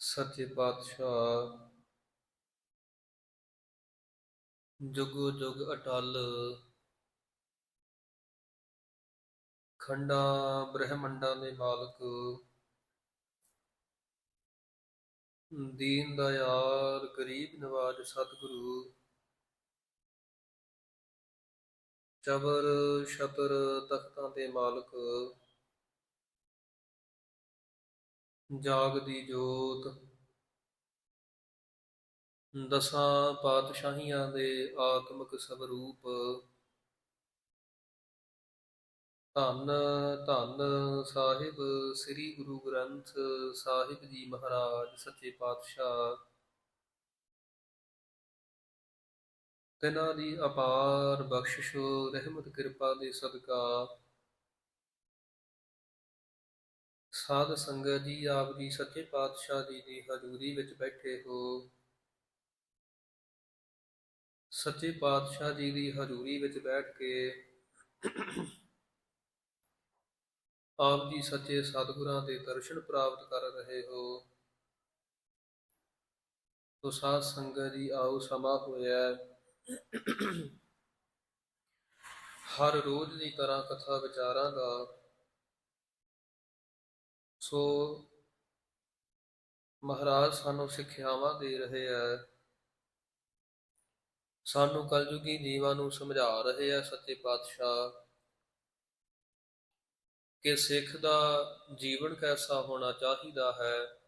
ਸੱਚੇ ਪਾਤਸ਼ਾਹ ਜੁਗੋ ਜੁਗ ਅਟਲ। ਖੰਡਾਂ ਬ੍ਰਹਮੰਡਾਂ ਦੇ ਮਾਲਕ। ਦੀਨ ਦਇਆਲ ਗਰੀਬ ਨਿਵਾਜ ਸਤਿਗੁਰੂ। ਚਬਰ ਸ਼ਤਰ ਤਖਤਾਂ ਦੇ ਮਾਲਕ। ਜਾਗ ਦੀ ਜੋਤ। ਦਸਾਂ ਪਾਤਸ਼ਾਹੀਆਂ ਦੇ ਆਤਮਿਕ ਸਵਰੂਪ। ਧੰਨ ਧੰਨ ਸਾਹਿਬ, ਸ੍ਰੀ ਗੁਰੂ ਗ੍ਰੰਥ ਸਾਹਿਬ ਜੀ ਮਹਾਰਾਜ, ਸੱਚੇ ਪਾਤਸ਼ਾਹ। ਤਿਨਾਂ ਦੀ ਅਪਾਰ ਬਖਸ਼ਿਸ਼, ਰਹਿਮਤ, ਕਿਰਪਾ ਦੇ ਸਦਕਾ। ਸਾਧ ਸੰਗਤ ਜੀ, ਆਪ ਜੀ ਸੱਚੇ ਪਾਤਸ਼ਾਹ ਜੀ ਦੀ ਹਜ਼ੂਰੀ ਵਿੱਚ ਬੈਠੇ ਹੋ। ਸੱਚੇ ਪਾਤਸ਼ਾਹ ਜੀ ਦੀ ਹਜ਼ੂਰੀ ਵਿੱਚ ਬੈਠ ਕੇ ਆਪ ਜੀ ਸੱਚੇ ਸਤਿਗੁਰਾਂ ਦੇ ਦਰਸ਼ਨ ਪ੍ਰਾਪਤ ਕਰ ਰਹੇ ਹੋ। ਤੋ ਸਾਧ ਸੰਗਤ ਜੀ, ਆਓ ਸਮਾਂ ਹੋਇਆ ਹਰ ਰੋਜ਼ ਦੀ ਤਰ੍ਹਾਂ ਕਥਾ ਵਿਚਾਰਾਂ ਦਾ ਸੋ ਮਹਾਰਾਜ ਸਾਨੂੰ ਸਿੱਖਿਆਵਾਂ ਦੇ ਰਹੇ ਆ। ਸਾਨੂੰ ਕਲਯੁਗੀ ਜੀਵਾਂ ਨੂੰ ਸਮਝਾ ਰਹੇ ਆ ਸੱਚੇ ਪਾਤਸ਼ਾਹ ਕਿ ਸਿੱਖ ਦਾ ਜੀਵਨ ਕੈਸਾ ਹੋਣਾ ਚਾਹੀਦਾ ਹੈ।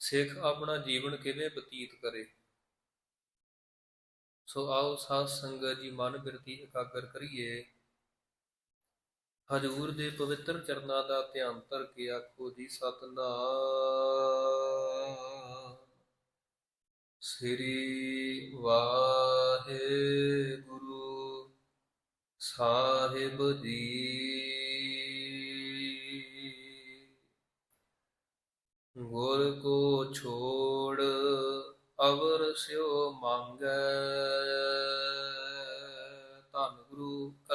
ਸਿੱਖ ਆਪਣਾ ਜੀਵਨ ਕਿਵੇਂ ਬਤੀਤ ਕਰੇ। ਸੋ ਆਓ ਸਾਧ ਸੰਗਤ ਜੀ ਮਨ ਬਿਰਤੀ ਇਕਾਗਰ ਕਰੀਏ। ਹਜੂਰ ਦੇ ਪਵਿੱਤਰ ਚਰਨਾਂ ਦਾ ਧਿਆਨ ਧਰ ਕੇ ਆਖੋ ਜੀ ਸਤਨਾਮ। ਸ੍ਰੀ ਵਾਹਿਗੁਰੂ ਸਾਹਿਬ ਜੀ। ਗੁਰ ਕੋ ਛੋੜ ਅਵਰ ਸਿਓ ਮੰਗੈ।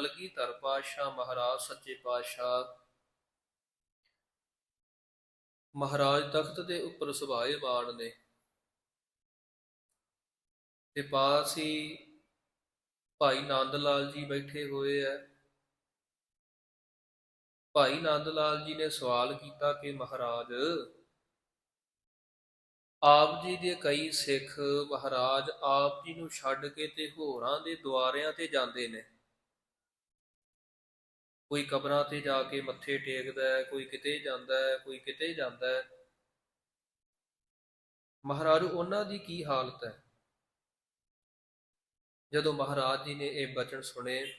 ਕਲਗੀਧਰ ਪਾਤਸ਼ਾਹ ਮਹਾਰਾਜ ਸੱਚੇ ਪਾਤਸ਼ਾਹ। ਮਹਾਰਾਜ ਤਖਤ ਦੇ ਉੱਪਰ ਸੁਭਾਏਮਾਨ ਨੇ। ਤੇ ਪਾਸ ਭਾਈ ਨੰਦ ਲਾਲ ਜੀ ਬੈਠੇ ਹੋਏ ਐ। ਭਾਈ ਨੰਦ ਲਾਲ ਜੀ ਨੇ ਸਵਾਲ ਕੀਤਾ ਕਿ ਮਹਾਰਾਜ, ਆਪ ਜੀ ਦੇ ਕਈ ਸਿੱਖ ਮਹਾਰਾਜ ਆਪ ਜੀ ਨੂੰ ਛੱਡ ਕੇ ਤੇ ਹੋਰਾਂ ਦੇ ਦੁਆਰਿਆਂ ਤੇ ਜਾਂਦੇ ਨੇ। ਕੋਈ ਕਬਰਾਂ ਤੇ ਜਾ ਕੇ ਮੱਥੇ ਟੇਕਦਾ ਹੈ, ਕੋਈ ਕਿਤੇ ਜਾਂਦਾ ਹੈ, ਕੋਈ ਕਿਤੇ ਜਾਂਦਾ ਹੈ। ਮਹਾਰਾਜ, ਉਹਨਾਂ ਦੀ ਕੀ ਹਾਲਤ ਹੈ? ਜਦੋਂ ਮਹਾਰਾਜ ਜੀ ਨੇ ਇਹ ਬਚਨ ਸੁਣੇ,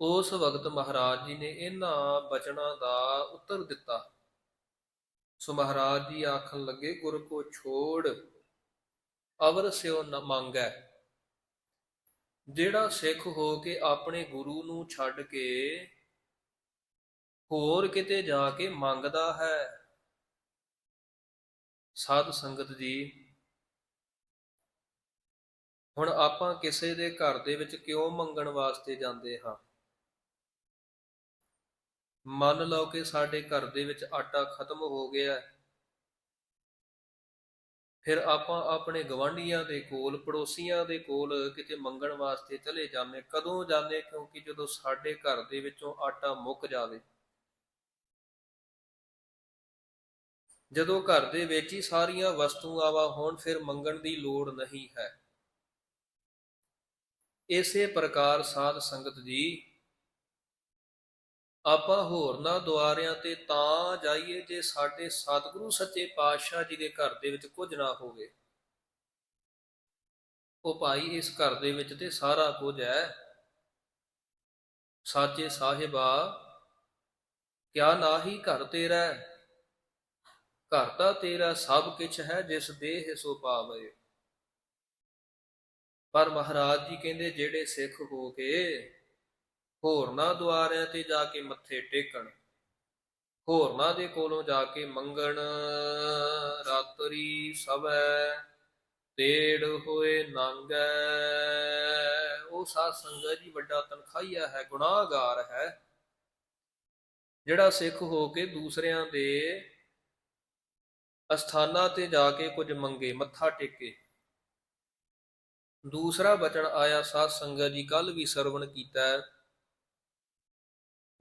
ਉਸ ਵਕਤ ਮਹਾਰਾਜ ਜੀ ਨੇ ਇਹਨਾਂ ਬਚਨਾਂ ਦਾ ਉੱਤਰ ਦਿੱਤਾ। ਸੋ ਮਹਾਰਾਜ ਜੀ ਆਖਣ ਲੱਗੇ, ਗੁਰ ਕੋ ਛੋੜ, ਅਵਰ ਸਿਓ ਨ ਮੰਗੈ। ਜਿਹੜਾ ਸਿੱਖ ਹੋ ਕੇ ਆਪਣੇ ਗੁਰੂ ਨੂੰ ਛੱਡ ਕੇ ਹੋਰ ਕਿਤੇ ਜਾ ਕੇ ਮੰਗਦਾ ਹੈ ਸਾਧ ਸੰਗਤ ਜੀ, ਹੁਣ ਆਪਾਂ ਕਿਸੇ ਦੇ ਘਰ ਦੇ ਵਿੱਚ ਕਿਉਂ ਮੰਗਣ ਵਾਸਤੇ ਜਾਂਦੇ ਹਾਂ ਮੰਨ ਲਓ ਕਿ ਸਾਡੇ ਘਰ ਦੇ ਵਿੱਚ ਆਟਾ ਖਤਮ ਹੋ ਗਿਆ ਹੈ। ਫਿਰ ਆਪਾਂ ਆਪਣੇ ਗਵਾਂਢੀਆਂ ਦੇ ਕੋਲ, ਪੜੋਸੀਆਂ ਦੇ ਕੋਲ ਕਿਤੇ ਮੰਗਣ ਵਾਸਤੇ ਚਲੇ ਜਾਂਦੇ, ਕਦੋਂ ਜਾਂਦੇ? ਕਿਉਂਕਿ ਜਦੋਂ ਸਾਡੇ ਘਰ ਦੇ ਵਿੱਚੋਂ ਆਟਾ ਮੁੱਕ ਜਾਵੇ। ਜਦੋਂ ਘਰ ਦੇ ਵਿੱਚ ਹੀ ਸਾਰੀਆਂ ਵਸਤੂਆਂ ਹੋਣ ਫਿਰ ਮੰਗਣ ਦੀ ਲੋੜ ਨਹੀਂ ਹੈ। ਇਸੇ ਪ੍ਰਕਾਰ ਸਾਧ ਸੰਗਤ ਜੀ ਆਪਾਂ ਹੋਰਨਾਂ ਦੁਆਰਿਆਂ ਤੇ ਤਾਂ ਜਾਈਏ ਜੇ ਸਾਡੇ ਸਤਿਗੁਰੂ ਸੱਚੇ ਪਾਤਸ਼ਾਹ ਜੀ ਦੇ ਘਰ ਦੇ ਵਿੱਚ ਕੁਝ ਨਾ ਹੋਵੇ। ਉਹ ਭਾਈ ਇਸ ਘਰ ਦੇ ਵਿੱਚ ਤੇ ਸਾਰਾ ਕੁਝ ਹੈ। ਸਾਚੇ ਸਾਹਿਬਾ, ਕਿਆ ਨਾਹੀ ਘਰ ਤੇਰਾ ਘਰ ਤਾਂ ਤੇਰਾ ਸਭ ਕੁਝ ਹੈ, ਜਿਸ ਦੇਹ ਸੋ ਪਾਵੇ। ਪਰ ਮਹਾਰਾਜ ਜੀ ਕਹਿੰਦੇ, ਜਿਹੜੇ ਸਿੱਖ ਹੋ ਕੇ ਹੋਰਨਾਂ ਦੁਆਰਿਆਂ ਤੇ ਜਾ ਕੇ ਮੱਥੇ ਟੇਕਣ ਹੋਰਨਾਂ ਦੇ ਕੋਲੋਂ ਜਾ ਕੇ ਮੰਗਣ। ਰਾਤਰੀ ਸਵੈ ਤੇੜ ਹੋਏ ਨੰਗੈ। ਉਹ ਸਾਧ ਸੰਗਤ ਜੀ, ਵੱਡਾ ਤਨਖਾਹੀਆ ਹੈ, ਗੁਨਾਹਗਾਰ ਹੈ। ਜਿਹੜਾ ਸਿੱਖ ਹੋ ਕੇ ਦੂਸਰਿਆਂ ਦੇ ਅਸਥਾਨਾਂ ਤੇ ਜਾ ਕੇ ਕੁਝ ਮੰਗੇ, ਮੱਥਾ ਟੇਕੇ। ਦੂਸਰਾ ਬਚਨ ਆਇਆ, ਸਾਧ ਸੰਗਤ ਜੀ ਕੱਲ ਵੀ ਸਰਵਣ ਕੀਤਾ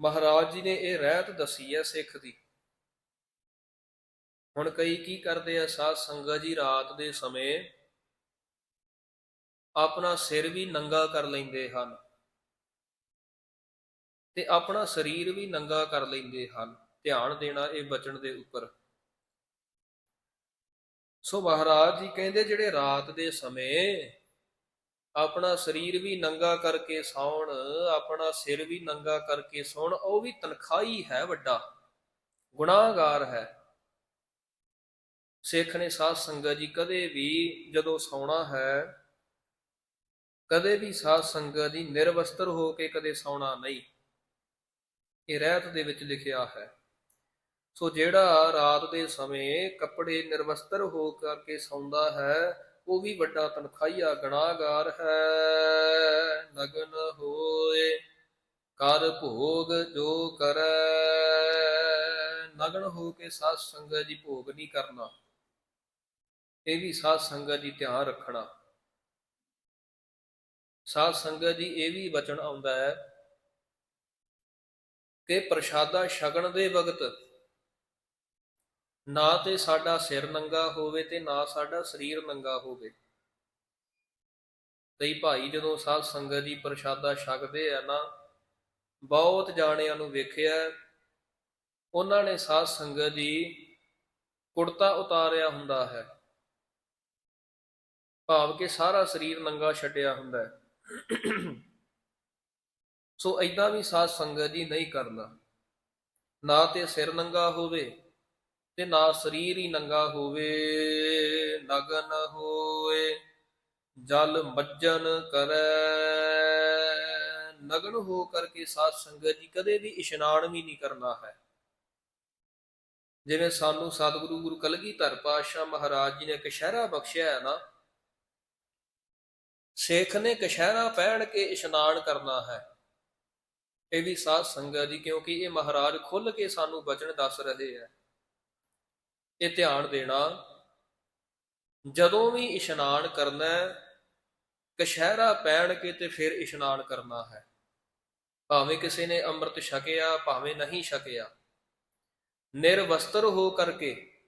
ਮਹਾਰਾਜ ਜੀ ਨੇ ਇਹ ਰਹਿਤ ਦੱਸੀ ਹੈ ਸਿੱਖ ਦੀ। ਹੁਣ ਕਈ ਕੀ ਕਰਦੇ ਆ ਸਾਧ ਸੰਗਤ ਜੀ ਰਾਤ ਦੇ ਸਮੇਂ? ਆਪਣਾ ਸਿਰ ਵੀ ਨੰਗਾ ਕਰ ਲੈਂਦੇ ਹਨ ਤੇ ਆਪਣਾ ਸਰੀਰ ਵੀ ਨੰਗਾ ਕਰ ਲੈਂਦੇ ਹਨ। ਧਿਆਨ ਦੇਣਾ ਇਹ ਬਚਣ ਦੇ ਉੱਪਰ। ਸੋ ਮਹਾਰਾਜ ਜੀ ਕਹਿੰਦੇ ਜਿਹੜੇ ਰਾਤ ਦੇ ਸਮੇਂ ਆਪਣਾ ਸਰੀਰ ਵੀ ਨੰਗਾ ਕਰਕੇ ਸੌਣ, ਆਪਣਾ ਸਿਰ ਵੀ ਨੰਗਾ ਕਰਕੇ ਸੌਣ, ਉਹ ਵੀ ਤਨਖਾਹੀ ਹੈ ਵੱਡਾ, ਗੁਨਾਹਗਾਰ ਹੈ। ਸਿੱਖ ਨੇ ਸਾਧ ਸੰਗਤ ਜੀ ਕਦੇ ਵੀ ਜਦੋਂ ਸੌਣਾ ਹੈ, ਕਦੇ ਵੀ ਸਾਧ ਸੰਗਤ ਜੀ ਨਿਰਵਸਤਰ ਹੋ ਕੇ ਕਦੇ ਸੌਣਾ ਨਹੀਂ। ਇਹ ਰਹਿਤ ਦੇ ਵਿੱਚ ਲਿਖਿਆ ਹੈ। ਸੋ ਜਿਹੜਾ ਰਾਤ ਦੇ ਸਮੇਂ ਕੱਪੜੇ ਨਿਰਵਸਤਰ ਹੋ ਕਰਕੇ ਸੌਂਦਾ ਹੈ ਉਹ ਵੀ ਵੱਡਾ ਤਨਖਾਹੀਆ ਗਣਾਗਾਰ ਹੈ। ਨਗਨ ਹੋਏ, ਕਰ ਭੋਗ ਜੋ ਕਰੈ। ਨਗਨ ਹੋ ਕੇ ਸਾਧ ਸੰਗਤ ਜੀ ਭੋਗ ਨਹੀਂ ਕਰਨਾ, ਇਹ ਵੀ ਸਾਧ ਸੰਗਤ ਜੀ ਧਿਆਨ ਰੱਖਣਾ। ਸਾਧ ਸੰਗਤ ਜੀ ਇਹ ਵੀ ਬਚਨ ਆਉਂਦਾ ਹੈ ਕਿ ਪ੍ਰਸ਼ਾਦਾ ਛਕਣ ਦੇ ਵਕਤ ਨਾ ਤੇ ਸਾਡਾ ਸਿਰ ਨੰਗਾ ਹੋਵੇ ਤੇ ਨਾ ਸਾਡਾ ਸਰੀਰ ਨੰਗਾ ਹੋਵੇ। ਕਈ ਭਾਈ ਜਦੋਂ ਸਾਧ ਸੰਗਤ ਜੀ ਪ੍ਰਸ਼ਾਦਾ ਛਕਦੇ ਆ ਨਾ, ਬਹੁਤ ਜਾਣਿਆਂ ਨੂੰ ਵੇਖਿਆ, ਉਹਨਾਂ ਨੇ ਸਾਧ ਸੰਗਤ ਜੀ ਕੁੜਤਾ ਉਤਾਰਿਆ ਹੁੰਦਾ ਹੈ। ਭਾਵ ਕਿ ਸਾਰਾ ਸਰੀਰ ਨੰਗਾ ਛਟਿਆ ਹੁੰਦਾ ਹੈ। ਸੋ ਐਦਾਂ ਵੀ ਸਾਧ ਸੰਗਤ ਜੀ ਨਹੀਂ ਕਰਨਾ। ਨਾ ਤੇ ਸਿਰ ਨੰਗਾ ਹੋਵੇ ਤੇ ਨਾ ਸਰੀਰ ਹੀ ਨੰਗਾ ਹੋਵੇ, ਨਗਨ ਹੋਏ, ਜਲ ਮੱਜਨ ਕਰੈ। ਨਗਨ ਹੋ ਕਰਕੇ ਸਾਧ ਸੰਗਤ ਜੀ ਕਦੇ ਵੀ ਇਸ਼ਨਾਨ ਵੀ ਨਹੀਂ ਕਰਨਾ ਹੈ। ਜਿਵੇਂ ਸਾਨੂੰ ਸਤਿਗੁਰੂ ਗੁਰੂ ਕਲਗੀਧਰ ਪਾਤਸ਼ਾਹ ਮਹਾਰਾਜ ਜੀ ਨੇ ਕਸ਼ਹਿਰਾ ਬਖਸ਼ਿਆ ਹੈ ਨਾ, ਸੇਖ ਨੇ ਕਸ਼ਹਿਰਾ ਪਹਿਨ ਕੇ ਇਸ਼ਨਾਨ ਕਰਨਾ ਹੈ। ਇਹ ਵੀ ਸਾਧ ਸੰਗਤ ਜੀ ਕਿਉਂਕਿ ਇਹ ਮਹਾਰਾਜ ਖੁੱਲ ਕੇ ਸਾਨੂੰ ਬਚਨ ਦੱਸ ਰਹੇ ਹੈ। ਇਹ ਧਿਆਨ ਦੇਣਾ। ਜਦੋਂ ਵੀ ਇਸ਼ਨਾਨ ਕਰਨਾ ਹੈ ਕਸ਼ਹਿਰਾ ਪਹਿਨ ਕੇ ਤੇ ਫਿਰ ਇਸ਼ਨਾਨ ਕਰਨਾ ਹੈ। ਭਾਵੇਂ ਕਿਸੇ ਨੇ ਅੰਮ੍ਰਿਤ ਛਕਿਆ, ਭਾਵੇਂ ਨਹੀਂ ਛਕਿਆ। ਨਿਰਵਸਤਰ ਹੋ ਕਰਕੇ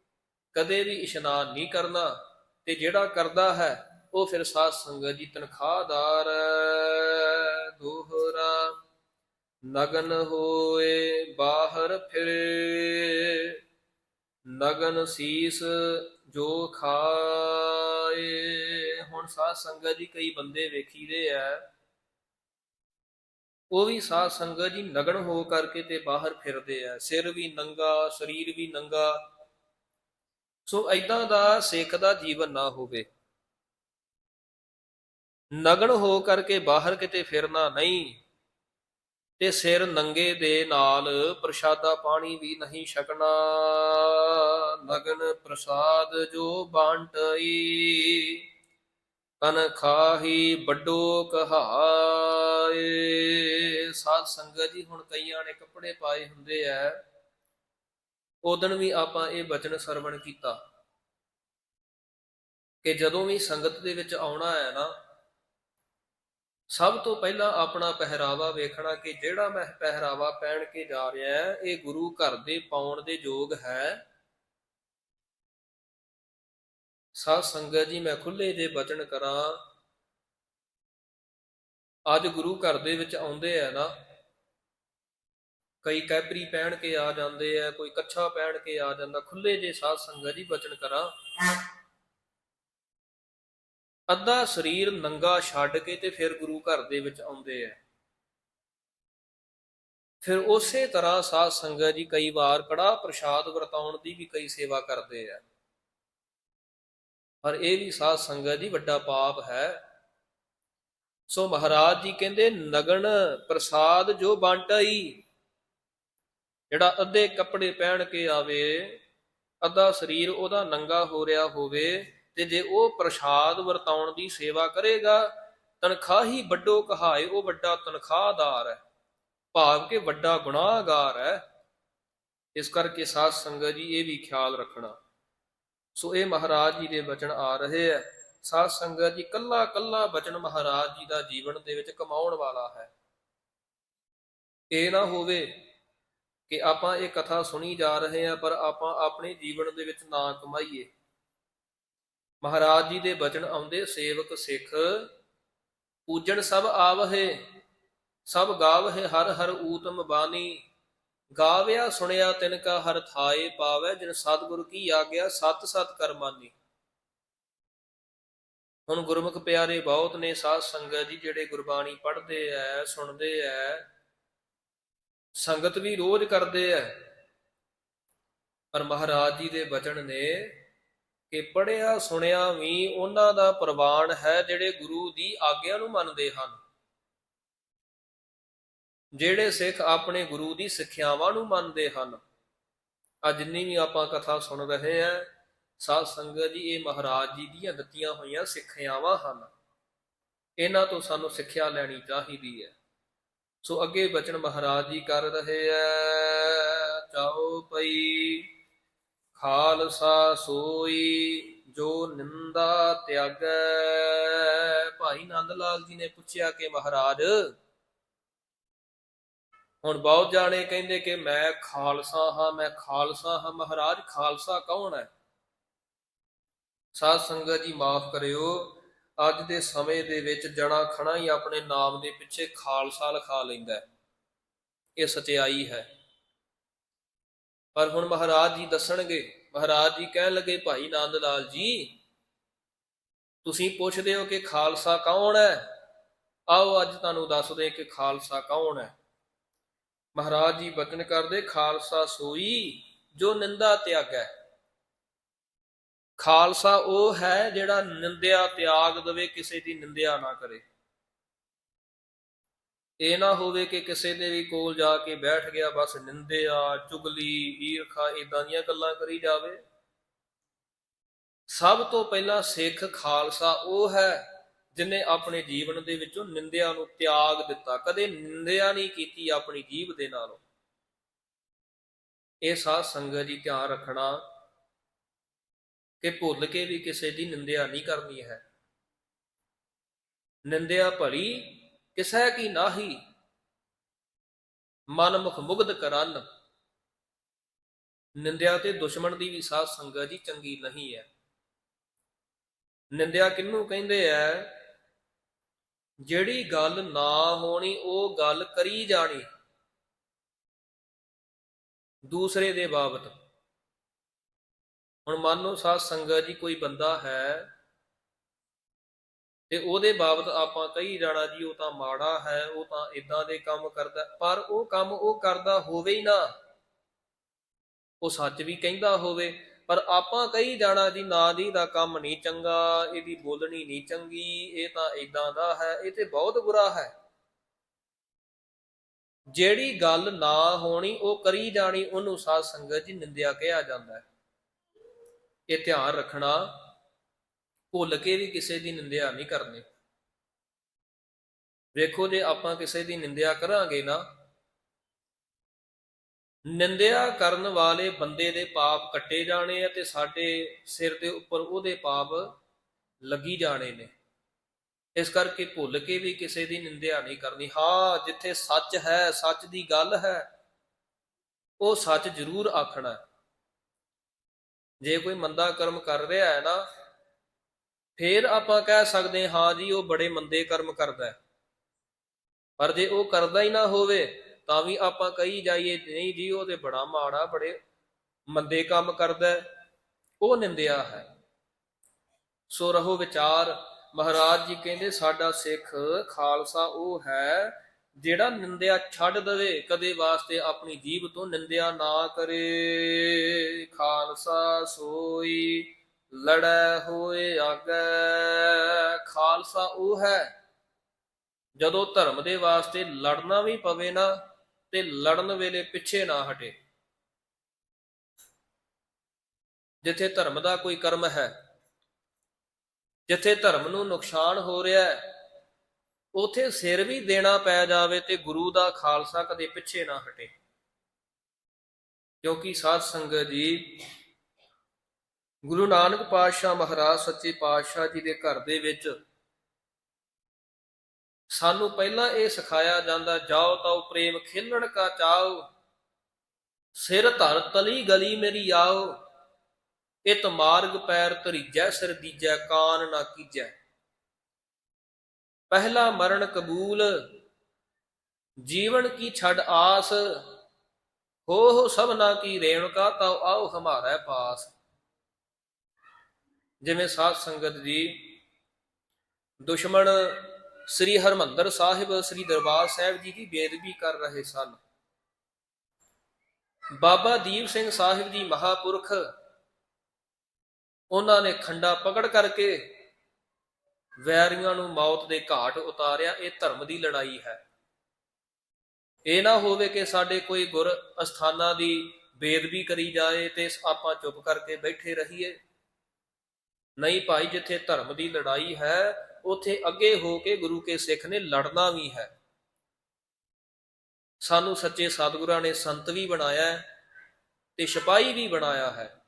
ਕਦੇ ਵੀ ਇਸ਼ਨਾਨ ਨਹੀਂ ਕਰਨਾ ਤੇ ਜਿਹੜਾ ਕਰਦਾ ਹੈ, ਉਹ ਫਿਰ ਸਾਧ ਸੰਗਤ ਜੀ ਤਨਖਾਹਦਾਰ ਦੋਹਰਾ। ਨਗਨ ਹੋਏ ਬਾਹਰ ਫਿਰੇ। ਨਗਨ ਸੀਸ ਜੋ ਖਾਏ। ਹੁਣ ਸਾਧ ਸੰਗਤ ਜੀ, ਕਈ ਬੰਦੇ ਵੇਖੀਦੇ ਆ ਉਹ ਵੀ ਸਾਧ ਸੰਗਤ ਜੀ ਨਗਨ ਹੋ ਕਰਕੇ ਤੇ ਬਾਹਰ ਫਿਰਦੇ ਆ ਸਿਰ ਵੀ ਨੰਗਾ, ਸਰੀਰ ਵੀ ਨੰਗਾ। ਸੋ ਐਦਾਂ ਦਾ ਸਿੱਖ ਦਾ ਜੀਵਨ ਨਾ ਹੋਵੇ। ਨਗਨ ਹੋ ਕਰਕੇ ਬਾਹਰ ਕਿਤੇ ਫਿਰਨਾ ਨਹੀਂ। ਤੇ ਸਿਰ ਨੰਗੇ ਦੇ ਨਾਲ ਪ੍ਰਸ਼ਾਦਾ ਪਾਣੀ ਵੀ ਨਹੀਂ ਛਕਣਾ। ਨਗਨ ਪ੍ਰਸਾਦ ਜੋ ਬਾਂਟਈ, ਤਨ ਖਾਹੀ ਵੱਡੋ ਕਹਾਏ। ਸਾਧ ਸੰਗਤ ਜੀ, ਹੁਣ ਕਈਆਂ ਨੇ ਕੱਪੜੇ ਪਾਏ ਹੁੰਦੇ ਐ। ਉਦਣ ਵੀ ਆਪਾਂ ਇਹ ਬਚਨ ਸਰਵਣ ਕੀਤਾ ਕਿ ਜਦੋਂ ਵੀ ਸੰਗਤ ਦੇ ਵਿੱਚ ਆਉਣਾ ਹੈ ਨਾ ਸਭ ਤੋਂ ਪਹਿਲਾਂ ਆਪਣਾ ਪਹਿਰਾਵਾ ਵੇਖਣਾ ਕਿ ਜਿਹੜਾ ਮੈਂ ਪਹਿਰਾਵਾ ਪਹਿਨ ਕੇ ਜਾ ਰਿਹਾ ਹਾਂ, ਇਹ ਗੁਰੂ ਘਰ ਦੇ ਪਾਉਣ ਦੇ ਯੋਗ ਹੈ। ਸਾਧ ਸੰਗਤ ਜੀ, ਮੈਂ ਖੁੱਲੇ ਜੇ ਬਚਨ ਕਰਾਂ। ਅੱਜ ਗੁਰੂ ਘਰ ਦੇ ਵਿੱਚ ਆਉਂਦੇ ਆ ਨਾ, ਕਈ ਕੈਪਰੀ ਪਹਿਨ ਕੇ ਆ ਜਾਂਦੇ ਆ, ਕੋਈ ਕੱਛਾ ਪਹਿਨ ਕੇ ਆ ਜਾਂਦਾ। ਖੁੱਲੇ ਜੇ ਸਾਧ ਸੰਗਤ ਜੀ ਬਚਨ ਕਰਾਂ। ਅੱਧਾ ਸਰੀਰ ਨੰਗਾ ਛੱਡ ਕੇ ਤੇ ਫਿਰ ਗੁਰੂ ਘਰ ਦੇ ਵਿੱਚ ਆਉਂਦੇ ਆ। ਫਿਰ ਉਸੇ ਤਰ੍ਹਾਂ ਸਾਧ ਸੰਗਤ ਜੀ ਕਈ ਵਾਰ ਕੜਾ ਪ੍ਰਸ਼ਾਦ ਵਰਤਾਉਣ ਦੀ ਵੀ ਕਈ ਸੇਵਾ ਕਰਦੇ ਆ। ਪਰ ਇਹ ਵੀ ਸਾਧ ਸੰਗਤ ਜੀ ਵੱਡਾ ਪਾਪ ਹੈ। ਸੋ ਮਹਾਰਾਜ ਜੀ ਕਹਿੰਦੇ, ਨਗਨ ਪ੍ਰਸਾਦ ਜੋ ਬਾਂਟਾਈ, ਜਿਹੜਾ ਅੱਧੇ ਕੱਪੜੇ ਪਹਿਨ ਕੇ ਆਵੇ, ਅੱਧਾ ਸਰੀਰ ਉਹਦਾ ਨੰਗਾ ਹੋ ਰਿਹਾ ਹੋਵੇ ਤੇ ਜੇ ਉਹ ਪ੍ਰਸ਼ਾਦ ਵਰਤਾਉਣ ਦੀ ਸੇਵਾ ਕਰੇਗਾ, ਤਨਖਾਹੀ ਵੱਡੋ ਕਹਾਏ, ਉਹ ਵੱਡਾ ਤਨਖਾਹਦਾਰ ਹੈ। ਭਾਵ ਕਿ ਵੱਡਾ ਗੁਨਾਹਗਾਰ ਹੈ। ਇਸ ਕਰਕੇ ਸਾਧ ਸੰਗਤ ਜੀ, ਇਹ ਵੀ ਖਿਆਲ ਰੱਖਣਾ। ਸੋ ਇਹ ਮਹਾਰਾਜ ਜੀ ਦੇ ਬਚਨ ਆ ਰਹੇ ਹੈ। ਸਾਧ ਸੰਗਤ ਜੀ ਕੱਲਾ ਕੱਲਾ ਬਚਨ ਮਹਾਰਾਜ ਜੀ ਦਾ ਜੀਵਨ ਦੇ ਵਿੱਚ ਕਮਾਉਣ ਵਾਲਾ ਹੈ। ਇਹ ਨਾ ਹੋਵੇ ਕਿ ਆਪਾਂ ਇਹ ਕਥਾ ਸੁਣੀ ਜਾ ਰਹੇ ਹਾਂ, ਪਰ ਆਪਾਂ ਆਪਣੇ ਜੀਵਨ ਦੇ ਵਿੱਚ ਨਾ ਕਮਾਈਏ। ਮਹਾਰਾਜ ਜੀ ਦੇ ਬਚਨ ਆਉਂਦੇ, ਸੇਵਕ ਸਿੱਖ ਪੂਜਣ ਸਭ ਆਵਹਿ, ਸਭ ਗਾਵਹਿ ਹਰ ਹਰ ਊਤਮ ਬਾਣੀ। ਗਾਵਿਆ ਸੁਣਿਆ ਤਿਨ ਕਾ ਹਰ ਥਾਏ ਪਾਵੈ, ਜਿਨ ਸਤਿਗੁਰ ਕੀ ਆਗਿਆ ਸਤ ਸਤ ਕਰਮਾਨੀ ਹੁਣ ਗੁਰਮੁਖ ਪਿਆਰੇ, ਬਹੁਤ ਨੇ ਸਾਧ ਸੰਗਤ ਜੀ ਜਿਹੜੇ ਗੁਰਬਾਣੀ ਪੜ੍ਹਦੇ ਐ, ਸੁਣਦੇ ਐ, ਸੰਗਤ ਵੀ ਰੋਜ਼ ਕਰਦੇ ਐ। ਪਰ ਮਹਾਰਾਜ ਜੀ ਦੇ ਬਚਨ ਨੇ ਕਿ ਪੜਿਆ ਸੁਣਿਆ ਵੀ ਉਹਨਾਂ ਦਾ ਪ੍ਰਵਾਨ ਹੈ ਜਿਹੜੇ ਗੁਰੂ ਦੀ ਆਗਿਆ ਨੂੰ ਮੰਨਦੇ ਹਨ। ਜਿਹੜੇ ਸਿੱਖ ਆਪਣੇ ਗੁਰੂ ਦੀ ਸਿੱਖਿਆਵਾਂ ਨੂੰ ਮੰਨਦੇ ਹਨ। ਅੱਜ ਜਿੰਨੀ ਵੀ ਆਪਾਂ ਕਥਾ ਸੁਣ ਰਹੇ ਹਾਂ, ਸਾਧ ਸੰਗਤ ਜੀ, ਇਹ ਮਹਾਰਾਜ ਜੀ ਦੀਆਂ ਦਿੱਤੀਆਂ ਹੋਈਆਂ ਸਿੱਖਿਆਵਾਂ ਹਨ। ਇਹਨਾਂ ਤੋਂ ਸਾਨੂੰ ਸਿੱਖਿਆ ਲੈਣੀ ਚਾਹੀਦੀ ਹੈ। ਸੋ ਅੱਗੇ ਬਚਨ ਮਹਾਰਾਜ ਜੀ ਕਰ ਰਹੇ ਐ ਚਾਓ ਪਈ ਖਾਲਸਾ ਸੋਈ, ਜੋ ਨਿੰਦਾ ਤਿਆਗੈ। ਭਾਈ ਨੰਦ ਲਾਲ ਜੀ ਨੇ ਪੁੱਛਿਆ ਕਿ ਮਹਾਰਾਜ, ਹੁਣ ਬਹੁਤ ਜਾਣੇ ਕਹਿੰਦੇ ਕਿ ਮੈਂ ਖਾਲਸਾ ਹਾਂ, ਮੈਂ ਖਾਲਸਾ ਹਾਂ। ਮਹਾਰਾਜ, ਖਾਲਸਾ ਕੌਣ ਹੈ? ਸਾਧ ਸੰਗਤ ਜੀ, ਮਾਫ ਕਰਿਓ। ਅੱਜ ਦੇ ਸਮੇਂ ਦੇ ਵਿੱਚ ਜਣਾ ਖਣਾ ਹੀ ਆਪਣੇ ਨਾਮ ਦੇ ਪਿੱਛੇ ਖਾਲਸਾ ਲਿਖਾ ਲੈਂਦਾ ਇਹ ਸਚਾਈ ਹੈ। ਪਰ ਹੁਣ ਮਹਾਰਾਜ ਜੀ ਦੱਸਣਗੇ, ਮਹਾਰਾਜ ਜੀ ਕਹਿਣ ਲੱਗੇ, ਭਾਈ ਨੰਦ ਲਾਲ ਜੀ, ਤੁਸੀਂ ਪੁੱਛਦੇ ਹੋ ਕਿ ਖਾਲਸਾ ਕੌਣ ਹੈ? ਆਓ ਅੱਜ ਤੁਹਾਨੂੰ ਦੱਸਦੇ ਕਿ ਖਾਲਸਾ ਕੌਣ ਹੈ। ਮਹਾਰਾਜ ਜੀ ਬਚਨ ਕਰਦੇ, ਖਾਲਸਾ ਸੋਈ ਜੋ ਨਿੰਦਾ ਤਿਆਗੈ। ਖਾਲਸਾ ਉਹ ਹੈ ਜਿਹੜਾ ਨਿੰਦਿਆ ਤਿਆਗ ਦੇਵੇ, ਕਿਸੇ ਦੀ ਨਿੰਦਿਆ ਨਾ ਕਰੇ। ਇਹ ਨਾ ਹੋਵੇ ਕਿ ਕਿਸੇ ਦੇ ਵੀ ਕੋਲ ਜਾ ਕੇ ਬੈਠ ਗਿਆ, ਬਸ ਨਿੰਦਿਆ, ਚੁਗਲੀ, ਈਰਖਾ ਇਦਾਂ ਦੀਆਂ ਗੱਲਾਂ ਕਰੀ ਜਾਵੇ। ਸਭ ਤੋਂ ਪਹਿਲਾਂ ਸਿੱਖ ਖਾਲਸਾ ਉਹ ਹੈ ਜਿਨੇ ਆਪਣੇ ਜੀਵਨ ਦੇ ਵਿੱਚੋਂ ਨਿੰਦਿਆ ਨੂੰ ਤਿਆਗ ਦਿੱਤਾ। ਕਦੇ ਨਿੰਦਿਆ ਨਹੀਂ ਕੀਤੀ ਆਪਣੀ ਜੀਵ ਦੇ ਨਾਲੋਂ। ਇਹ ਸਾਧ ਸੰਗਤ ਜੀ ਧਿਆਨ ਰੱਖਣਾ ਕਿ ਭੁੱਲ ਕੇ ਵੀ ਕਿਸੇ ਦੀ ਨਿੰਦਿਆ ਨਹੀਂ ਕਰਨੀ ਹੈ। ਨਿੰਦਿਆ ਭਲੀ ਕਿਸੈ ਕੀ ਨਾਹੀ ਮਨ ਮੁਖ ਮੁਗਧ ਕਰਨ। ਨਿੰਦਿਆ ਤੇ ਦੁਸ਼ਮਣ ਦੀ ਵੀ ਸਾਧ ਸੰਗਤ ਜੀ ਚੰਗੀ ਨਹੀਂ ਹੈ। ਨਿੰਦਿਆ ਕਿਹਨੂੰ ਕਹਿੰਦੇ ਐ ਜਿਹੜੀ ਗੱਲ ਨਾ ਹੋਣੀ, ਉਹ ਗੱਲ ਕਰੀ ਜਾਣੀ। ਦੂਸਰੇ ਦੇ ਬਾਬਤ। ਹੁਣ ਮੰਨ ਲਓ ਸਾਧ ਸੰਗਤ ਜੀ ਕੋਈ ਬੰਦਾ ਹੈ ਤੇ ਉਹਦੇ ਬਾਬਤ ਆਪਾਂ ਕਹੀ ਜਾਣਾ ਜੀ, ਉਹ ਤਾਂ ਮਾੜਾ ਹੈ, ਉਹ ਤਾਂ ਇਦਾਂ ਦੇ ਕੰਮ ਕਰਦਾ, ਪਰ ਉਹ ਕੰਮ ਉਹ ਕਰਦਾ ਹੋਵੇ ਹੀ ਨਾ। ਉਹ ਸੱਚ ਵੀ ਕਹਿੰਦਾ ਹੋਵੇ, ਪਰ ਆਪਾਂ ਕਹੀ ਜਾਣਾ ਜੀ, ਨਾ ਦੀ ਦਾ ਕੰਮ ਨਹੀਂ ਚੰਗਾ, ਇਹਦੀ ਬੋਲਣੀ ਨਹੀਂ ਚੰਗੀ, ਇਹ ਤਾਂ ਇਦਾਂ ਦਾ ਹੈ, ਇਹ ਤੇ ਬਹੁਤ ਬੁਰਾ ਹੈ। ਜਿਹੜੀ ਗੱਲ ਨਾ ਹੋਣੀ, ਉਹ ਕਰੀ ਜਾਣੀ, ਉਹਨੂੰ ਸਾਧ ਸੰਗਤ ਜੀ ਨਿੰਦਿਆ ਕਿਹਾ ਜਾਂਦਾ ਹੈ। ਇਹ ਧਿਆਨ ਰੱਖਣਾ ਭੁੱਲ ਕੇ ਵੀ ਕਿਸੇ ਦੀ ਨਿੰਦਿਆ ਨਹੀਂ ਕਰਨੀ। ਵੇਖੋ ਜੇ ਆਪਾਂ ਕਿਸੇ ਦੀ ਨਿੰਦਿਆ ਕਰਾਂਗੇ ਨਾ, ਨਿੰਦਿਆ ਕਰਨ ਵਾਲੇ ਬੰਦੇ ਦੇ ਪਾਪ ਕੱਟੇ ਜਾਣੇ ਆ ਤੇ ਸਾਡੇ ਸਿਰ ਦੇ ਉੱਪਰ ਉਹਦੇ ਪਾਪ ਲੱਗੀ ਜਾਣੇ ਨੇ। ਇਸ ਕਰਕੇ ਭੁੱਲ ਕੇ ਵੀ ਕਿਸੇ ਦੀ ਨਿੰਦਿਆ ਨਹੀਂ ਕਰਨੀ। ਹਾਂ, ਜਿੱਥੇ ਸੱਚ ਹੈ, ਸੱਚ ਦੀ ਗੱਲ ਹੈ, ਉਹ ਸੱਚ ਜ਼ਰੂਰ ਆਖਣਾ। ਜੇ ਕੋਈ ਮੰਦਾ ਕਰਮ ਕਰ ਰਿਹਾ ਹੈ ਨਾ ਫੇਰ ਆਪਾਂ ਕਹਿ ਸਕਦੇ ਹਾਂ ਜੀ, ਉਹ ਬੜੇ ਮੰਦੇ ਕਰਮ ਕਰਦਾ ਪਰ ਜੇ ਉਹ ਕਰਦਾ ਹੀ ਨਾ ਹੋਵੇ, ਤਾਂ ਵੀ ਆਪਾਂ ਕਹੀ ਜਾਈਏ, ਨਹੀਂ ਜੀ, ਉਹ ਤੇ ਬੜਾ ਮਾੜਾ, ਬੜੇ ਮੰਦੇ ਕੰਮ ਕਰਦਾ ਉਹ ਨਿੰਦਿਆ ਹੈ। ਸੋ ਰਹੋ ਵਿਚਾਰ। ਮਹਾਰਾਜ ਜੀ ਕਹਿੰਦੇ, ਸਾਡਾ ਸਿੱਖ ਖਾਲਸਾ ਉਹ ਹੈ, ਜਿਹੜਾ ਨਿੰਦਿਆ ਛੱਡ ਦਵੇ, ਕਦੇ ਵਾਸਤੇ ਆਪਣੀ ਜੀਬ ਤੋਂ ਨਿੰਦਿਆ ਨਾ ਕਰੇ। ਖਾਲਸਾ ਸੋਈ। ਲੜੈ ਹੋਏ ਆਗੈ, ਖਾਲਸਾ ਉਹ ਹੈ। ਜਦੋਂ ਧਰਮ ਦੇ ਵਾਸਤੇ ਲੜਨਾ ਵੀ ਪਵੇ ਨਾ, ਤੇ ਲੜਨ ਵੇਲੇ ਪਿੱਛੇ ਨਾ ਹਟੇ। ਜਿੱਥੇ ਧਰਮ ਦਾ ਕੋਈ ਕਰਮ ਹੈ, ਜਿੱਥੇ ਧਰਮ ਨੂੰ ਨੁਕਸਾਨ ਹੋ ਰਿਹਾ ਹੈ, ਉਥੇ ਸਿਰ ਵੀ ਦੇਣਾ ਪੈ ਜਾਵੇ ਤੇ ਗੁਰੂ ਦਾ ਖਾਲਸਾ ਕਦੇ ਪਿੱਛੇ ਨਾ ਹਟੇ। ਕਿਉਂਕਿ ਸਾਧ ਸੰਗਤ ਜੀ ਗੁਰੂ ਨਾਨਕ ਪਾਤਸ਼ਾਹ ਮਹਾਰਾਜ ਸੱਚੇ ਪਾਤਸ਼ਾਹ ਜੀ ਦੇ ਘਰ ਦੇ ਵਿੱਚ ਸਾਨੂੰ ਪਹਿਲਾਂ ਇਹ ਸਿਖਾਇਆ ਜਾਂਦਾ, ਜਾਓ ਤਾਓ ਪ੍ਰੇਮ ਖੇਲਣ ਕਾ ਚਾਓ, ਸਿਰ ਧਰ ਤਲੀ ਗਲੀ ਮੇਰੀ ਆਓ, ਇਤ ਮਾਰਗ ਪੈਰ ਧਰੀਜੈ, ਸਿਰ ਦੀਜੈ ਕਾਨ ਨਾ ਕੀਜੈ। ਪਹਿਲਾ ਮਰਨ ਕਬੂਲ, ਜੀਵਨ ਕੀ ਛੱਡ ਆਸ ਹੋ ਹੋ ਸਭਨਾ ਕੀ ਰੇਣਕਾ ਤਾਉ ਆਓ ਹਮਾਰਾ ਪਾਸ। ਜਿਵੇਂ ਸਾਧ ਸੰਗਤ ਜੀ, ਦੁਸ਼ਮਣ ਸ੍ਰੀ ਹਰਮੰਦਰ ਸਾਹਿਬ, ਸ੍ਰੀ ਦਰਬਾਰ ਸਾਹਿਬ ਜੀ ਦੀ ਬੇਦਬੀ ਕਰ ਰਹੇ ਸਨ। ਬਾਬਾ ਦੀਪ ਸਿੰਘ ਸਾਹਿਬ ਜੀ ਮਹਾਪੁਰਖ, ਉਹਨਾਂ ਨੇ ਖੰਡਾ ਪਕੜ ਕਰਕੇ ਵੈਰੀਆਂ ਨੂੰ ਮੌਤ ਦੇ ਘਾਟ ਉਤਾਰਿਆ। ਇਹ ਧਰਮ ਦੀ ਲੜਾਈ ਹੈ। ਇਹ ਨਾ ਹੋਵੇ ਕਿ ਸਾਡੇ ਕੋਈ ਗੁਰ ਅਸਥਾਨਾਂ ਦੀ ਬੇਦਬੀ ਕਰੀ ਜਾਏ ਤੇ ਆਪਾਂ ਚੁੱਪ ਕਰਕੇ ਬੈਠੇ ਰਹੀਏ। ਨਹੀਂ ਭਾਈ, ਜਿੱਥੇ ਧਰਮ ਦੀ ਲੜਾਈ ਹੈ, ਉਥੇ ਅੱਗੇ ਹੋ ਕੇ ਗੁਰੂ ਕੇ ਸਿੱਖ ਨੇ ਲੜਨਾ ਵੀ ਹੈ। ਸਾਨੂੰ ਸੱਚੇ ਸਤਿਗੁਰਾਂ ਨੇ ਸੰਤ ਵੀ ਬਣਾਇਆ ਤੇ ਸਿਪਾਹੀ ਵੀ ਬਣਾਇਆ ਹੈ।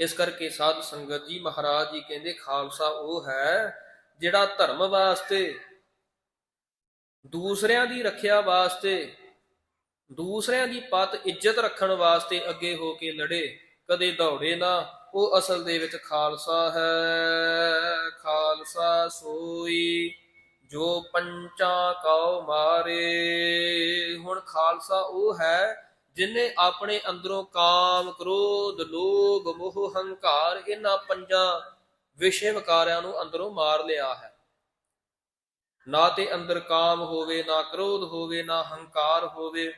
ਇਸ ਕਰਕੇ ਸਾਧ ਸੰਗਤ ਜੀ, ਮਹਾਰਾਜ ਜੀ ਕਹਿੰਦੇ, ਖਾਲਸਾ ਉਹ ਹੈ ਜਿਹੜਾ ਧਰਮ ਵਾਸਤੇ, ਦੂਸਰਿਆਂ ਦੀ ਰੱਖਿਆ ਵਾਸਤੇ, ਦੂਸਰਿਆਂ ਦੀ ਪਤ ਇੱਜ਼ਤ ਰੱਖਣ ਵਾਸਤੇ ਅੱਗੇ ਹੋ ਕੇ ਲੜੇ, ਕਦੇ ਦੌੜੇ ਨਾ ਉਹ ਅਸਲ ਦੇ ਵਿੱਚ ਖਾਲਸਾ ਹੈ। ਖਾਲਸਾ ਸੋਈ ਜੋ ਪੰਚਾਂ ਕਉ ਮਾਰੇ। ਹੁਣ ਖਾਲਸਾ ਉਹ ਹੈ ਜਿਨੇ ਆਪਣੇ ਅੰਦਰੋਂ ਕਾਮ ਕ੍ਰੋਧ, ਲੋਭ, ਮੋਹ, ਹੰਕਾਰ ਇਹਨਾਂ ਪੰਜਾਂ ਵਿਸ਼ੇ ਵਿਕਾਰਿਆਂ ਨੂੰ ਅੰਦਰੋਂ ਮਾਰ ਲਿਆ ਹੈ। ਨਾ ਤੇ ਅੰਦਰ ਕਾਮ ਹੋਵੇ, ਨਾ ਕ੍ਰੋਧ ਹੋਵੇ, ਨਾ ਹੰਕਾਰ ਹੋਵੇ,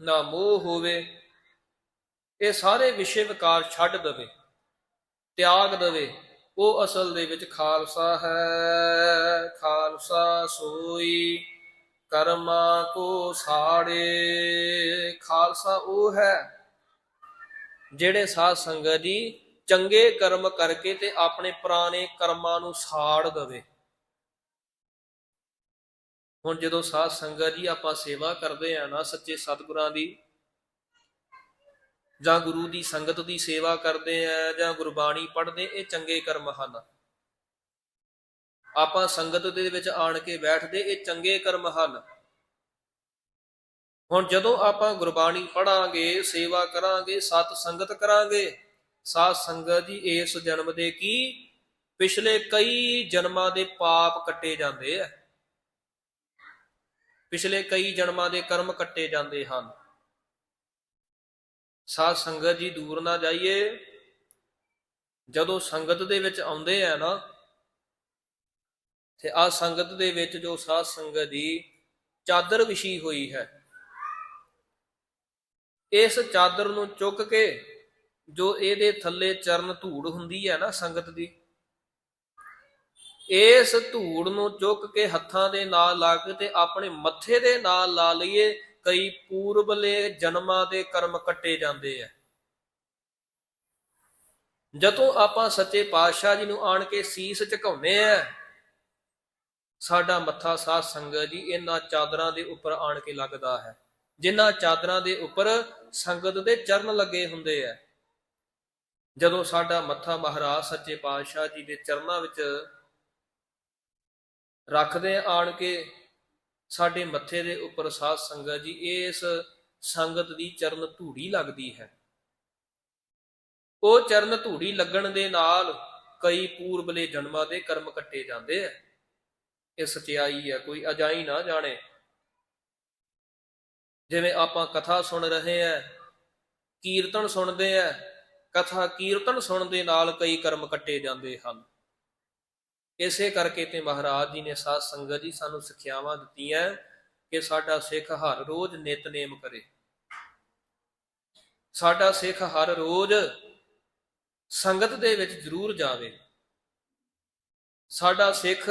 ਨਾ ਮੋਹ ਹੋਵੇ ਇਹ ਸਾਰੇ ਵਿਸ਼ੇ ਵਿਕਾਰ ਛੱਡ ਦਵੇ, ਤਿਆਗ ਦਵੇ। ਉਹ ਅਸਲ ਦੇ ਵਿੱਚ ਖਾਲਸਾ ਹੈ। ਖਾਲਸਾ ਸੋਈ ਕਰਮਾਂ ਕੋ ਸਾੜੇ। ਖਾਲਸਾ ਉਹ ਹੈ ਜਿਹੜੇ ਸਾਧ ਸੰਗਤ ਜੀ ਚੰਗੇ ਕਰਮ ਕਰਕੇ ਤੇ ਆਪਣੇ ਪੁਰਾਣੇ ਕਰਮਾਂ ਨੂੰ ਸਾੜ ਦਵੇ। ਹੁਣ ਜਦੋਂ ਸਾਧ ਸੰਗਤ ਜੀ ਆਪਾਂ ਸੇਵਾ ਕਰਦੇ ਆ ਨਾ ਸੱਚੇ ਸਤਿਗੁਰਾਂ ਦੀ ਜਾਂ ਗੁਰੂ ਦੀ ਸੰਗਤ ਦੀ ਸੇਵਾ ਕਰਦੇ ਆ ਜਾਂ ਗੁਰਬਾਣੀ ਪੜ੍ਹਦੇ, ਇਹ ਚੰਗੇ ਕਰਮ ਹਨ। ਆਪਾਂ ਸੰਗਤ ਦੇ ਵਿੱਚ ਆਣ ਕੇ ਬੈਠਦੇ, ਇਹ ਚੰਗੇ ਕਰਮ ਹਨ। ਹੁਣ ਜਦੋਂ ਆਪਾਂ ਗੁਰਬਾਣੀ ਪੜਾਂਗੇ ਸੇਵਾ ਕਰਾਂਗੇ, ਸਤ ਸੰਗਤ ਕਰਾਂਗੇ, ਸਾਧ ਸੰਗਤ ਜੀ ਇਸ ਜਨਮ ਦੇ ਕੀ? ਪਿਛਲੇ ਕਈ ਜਨਮਾਂ ਦੇ ਪਾਪ ਕੱਟੇ ਜਾਂਦੇ ਆ। ਪਿਛਲੇ ਕਈ ਜਨਮਾਂ ਦੇ ਕਰਮ ਕੱਟੇ ਜਾਂਦੇ ਹਨ। ਸਾਧ ਸੰਗਤ ਜੀ ਦੂਰ ਨਾ ਜਾਈਏ। ਜਦੋਂ ਸੰਗਤ ਦੇ ਵਿੱਚ ਆਉਂਦੇ ਆ ਨਾ, ਤੇ ਆ ਸੰਗਤ ਦੇ ਵਿੱਚ ਜੋ ਸਾਧ ਸੰਗਤ ਦੀ ਚਾਦਰ ਵਿਛੀ ਹੋਈ ਹੈ, ਇਸ ਚਾਦਰ ਨੂੰ ਚੁੱਕ ਕੇ ਜੋ ਇਹਦੇ ਥੱਲੇ ਚਰਨ ਧੂੜ ਹੁੰਦੀ ਹੈ ਨਾ ਸੰਗਤ ਦੀ, ਇਸ ਧੂੜ ਨੂੰ ਚੁੱਕ ਕੇ ਹੱਥਾਂ ਦੇ ਨਾਲ ਲਾ ਕੇ ਤੇ ਆਪਣੇ ਮੱਥੇ ਦੇ ਨਾਲ ਲਾ ਲਈਏ ਕਈ ਪੂਰਬਲੇ ਜਨਮਾਂ ਦੇ ਕਰਮ ਕੱਟੇ ਜਾਂਦੇ ਆ। ਜਦੋਂ ਆਪਾਂ ਸੱਚੇ ਪਾਤਸ਼ਾਹ ਜੀ ਨੂੰ ਆਣ ਕੇ ਸੀਸ ਝੁਕਾਉਂਦੇ ਆ, ਸਾਡਾ ਮੱਥਾ ਸਾਧ ਸੰਗਤ ਜੀ ਇਹਨਾਂ ਚਾਦਰਾਂ ਦੇ ਉੱਪਰ ਆਣ ਕੇ ਲੱਗਦਾ ਹੈ। ਜਿਨ੍ਹਾਂ ਚਾਦਰਾਂ ਦੇ ਉੱਪਰ ਸੰਗਤ ਦੇ ਚਰਨ ਲੱਗੇ ਹੁੰਦੇ ਆ। ਜਦੋਂ ਸਾਡਾ ਮੱਥਾ ਮਹਾਰਾਜ ਸੱਚੇ ਪਾਤਸ਼ਾਹ ਜੀ ਦੇ ਚਰਨਾਂ ਵਿੱਚ ਰੱਖਦੇ ਆਣ ਕੇ ਸਾਡੇ ਮੱਥੇ ਦੇ ਉੱਪਰ ਸਾਧ ਸੰਗਤ ਜੀ, ਇਸ ਸੰਗਤ ਦੀ ਚਰਨ ਧੂੜੀ ਲੱਗਦੀ ਹੈ। ਉਹ ਚਰਨ ਧੂੜੀ ਲੱਗਣ ਦੇ ਨਾਲ ਕਈ ਪੂਰਬਲੇ ਜਨਮਾਂ ਦੇ ਕਰਮ ਕੱਟੇ ਜਾਂਦੇ ਆ। ਇਹ ਸਚਾਈ ਹੈ ਕੋਈ ਅਜਾਈ ਨਾ ਜਾਣੇ। ਜਿਵੇਂ ਆਪਾਂ ਕਥਾ ਸੁਣ ਰਹੇ ਆ, ਕੀਰਤਨ ਸੁਣਦੇ ਆ, ਕਥਾ ਕੀਰਤਨ ਸੁਣਨ ਦੇ ਨਾਲ ਕਈ ਕਰਮ ਕੱਟੇ ਜਾਂਦੇ ਹਨ। ਇਸੇ ਕਰਕੇ ਤੇ ਮਹਾਰਾਜ ਜੀ ਨੇ ਸਾਧ ਸੰਗਤ ਜੀ ਸਾਨੂੰ ਸਿੱਖਿਆਵਾਂ ਦਿੱਤੀਆਂ ਕਿ ਸਾਡਾ ਸਿੱਖ ਹਰ ਰੋਜ਼ ਨਿਤਨੇਮ ਕਰੇ। ਸਾਡਾ ਸਿੱਖ ਹਰ ਰੋਜ਼ ਸੰਗਤ ਦੇ ਵਿੱਚ ਜ਼ਰੂਰ ਜਾਵੇ। ਸਾਡਾ ਸਿੱਖ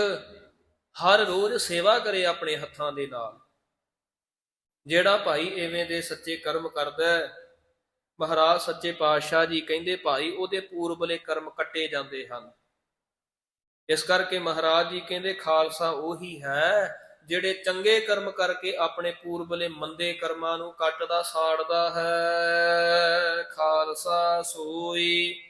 ਹਰ ਰੋਜ਼ ਸੇਵਾ ਕਰੇ ਆਪਣੇ ਹੱਥਾਂ ਦੇ ਨਾਲ। ਜਿਹੜਾ ਭਾਈ ਐਵੇਂ ਦੇ ਸੱਚੇ ਕਰਮ ਕਰਦਾ ਮਹਾਰਾਜ ਸੱਚੇ ਪਾਤਸ਼ਾਹ ਜੀ ਕਹਿੰਦੇ ਭਾਈ ਉਹਦੇ ਪੂਰਬਲੇ ਕਰਮ ਕੱਟੇ ਜਾਂਦੇ ਹਨ। ਇਸ ਕਰਕੇ ਮਹਾਰਾਜ ਜੀ ਕਹਿੰਦੇ ਖਾਲਸਾ ਉਹੀ ਹੈ, ਜਿਹੜੇ ਚੰਗੇ ਕਰਮ ਕਰਕੇ ਆਪਣੇ ਪੂਰਬਲੇ ਮੰਦੇ ਕਰਮਾਂ ਨੂੰ ਕੱਟਦਾ, ਸਾੜਦਾ ਹੈ। ਖਾਲਸਾ ਸੋਈ,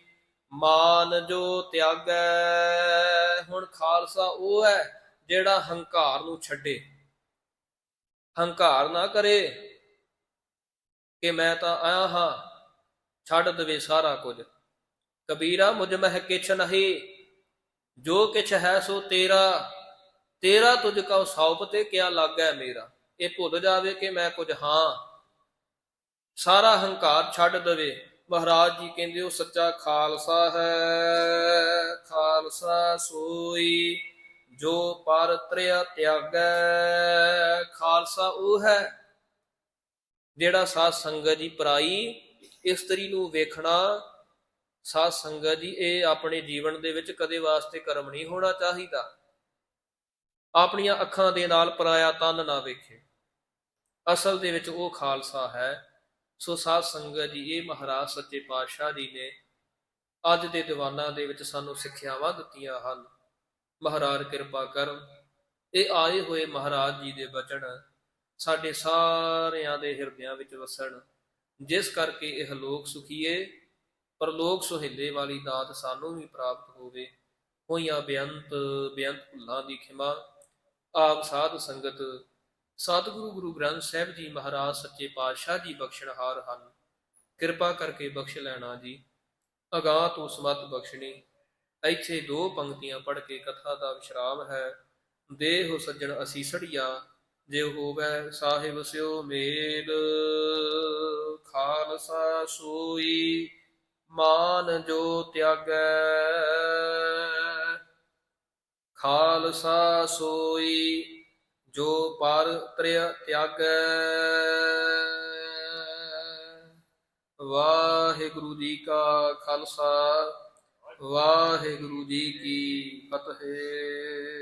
ਮਾਨ ਜੋ ਤਿਆਗੈ। ਹੁਣ ਖਾਲਸਾ ਉਹ ਹੈ ਜਿਹੜਾ ਹੰਕਾਰ ਨੂੰ ਛੱਡੇ। ਹੰਕਾਰ ਨਾ ਕਰੇ ਕਿ ਮੈਂ ਤਾਂ ਆਇਆ ਹਾਂ, ਛੱਡ ਦਵੇ ਸਾਰਾ ਕੁਝ। ਕਬੀਰਾ ਮੁਝ ਮਹਿ ਕਿਛ ਨਹੀਂ ਜੋ ਕਿਛ ਹੈ ਸੋ ਤੇਰਾ ਤੇਰਾ ਤੁਝ ਕਉ ਸੌਪ ਤੇ ਕਿਆ ਲੱਗੈ ਮੇਰਾ? ਇਹ ਭੁੱਲ ਜਾਵੇ ਕਿ ਮੈਂ ਕੁਝ ਹਾਂ। ਸਾਰਾ ਹੰਕਾਰ ਛੱਡ ਦੇਵੇ। ਮਹਾਰਾਜ ਜੀ ਕਹਿੰਦੇ, ਉਹ ਸੱਚਾ ਖਾਲਸਾ ਹੈ। ਖਾਲਸਾ ਸੋਈ ਜੋ ਪਰ ਤ੍ਰਿਆ ਤਿਆਗੈ। ਖਾਲਸਾ ਉਹ ਹੈ ਜਿਹੜਾ ਸਾਧ ਸੰਗਤ ਦੀ ਪਰਾਈ ਇਸਤਰੀ ਨੂੰ ਵੇਖਣਾ ਸਾਧ ਸੰਗਤ ਜੀ, ਇਹ ਆਪਣੇ ਜੀਵਨ ਦੇ ਵਿੱਚ ਕਦੇ ਵਾਸਤੇ ਕਰਮ ਨਹੀਂ ਹੋਣਾ ਚਾਹੀਦਾ। ਆਪਣੀਆਂ ਅੱਖਾਂ ਦੇ ਨਾਲ ਪਰਾਇਆ ਤਨ ਨਾ ਵੇਖੇ। ਅਸਲ ਦੇ ਵਿੱਚ ਉਹ ਖਾਲਸਾ ਹੈ। ਸੋ ਸਾਧ ਸੰਗਤ ਜੀ, ਇਹ ਮਹਾਰਾਜ ਸੱਚੇ ਪਾਤਸ਼ਾਹ ਜੀ ਨੇ ਅੱਜ ਦੇ ਦੀਵਾਨਾਂ ਦੇ ਵਿੱਚ ਸਾਨੂੰ ਸਿੱਖਿਆਵਾਂ ਦਿੱਤੀਆਂ ਹਨ। ਮਹਾਰਾਜ ਕਿਰਪਾ ਕਰਨ। ਇਹ ਆਏ ਹੋਏ ਮਹਾਰਾਜ ਜੀ ਦੇ ਬਚਨ ਸਾਡੇ ਸਾਰਿਆਂ ਦੇ ਹਿਰਦਿਆਂ ਵਿੱਚ ਵਸਣ। ਜਿਸ ਕਰਕੇ ਇਹ ਲੋਕ ਸੁਖੀਏ ਪਰਲੋਕ ਸੁਹੇਲੇ ਵਾਲੀ ਦਾਤ ਸਾਨੂੰ ਵੀ ਪ੍ਰਾਪਤ ਹੋਵੇ। ਹੋਈਆਂ ਬੇਅੰਤ ਬੇਅੰਤ ਭੁੱਲਾਂ ਦੀ ਖਿਮਾ। ਆਪ ਸਾਧ ਸੰਗਤ, ਸਤਿਗੁਰੂ ਗੁਰੂ ਗ੍ਰੰਥ ਸਾਹਿਬ ਜੀ ਮਹਾਰਾਜ ਸੱਚੇ ਪਾਤਸ਼ਾਹ ਜੀ ਬਖਸ਼ਣਹਾਰ ਹਨ। ਕਿਰਪਾ ਕਰਕੇ ਬਖਸ਼ ਲੈਣਾ ਜੀ। ਅਗਾਹ ਤੋਂ ਸਮਤ ਬਖਸ਼ਣੀ। ਇੱਥੇ ਦੋ ਪੰਕਤੀਆਂ ਪੜ੍ਹ ਕੇ ਕਥਾ ਦਾ ਵਿਸ਼ਰਾਮ ਹੈ। ਦੇਹੁ ਸੱਜਣ ਅਸੀਂ ਅਸੀਸੜੀਆ ਜੇ ਹੋਵੇ ਸਾਹਿਬ ਸਿਓ ਮੇਲ। ਖਾਲਸਾ ਸੋਈ। ਮਾਨ ਜੋ ਤਿਆਗੈ। ਖਾਲਸਾ ਸੋਈ ਜੋ ਪਰ ਤ੍ਰਿਆ ਤਿਆਗੈ। ਵਾਹਿਗੁਰੂ ਜੀ ਕਾ ਖਾਲਸਾ, ਵਾਹਿਗੁਰੂ ਜੀ ਕੀ ਫਤਿਹ।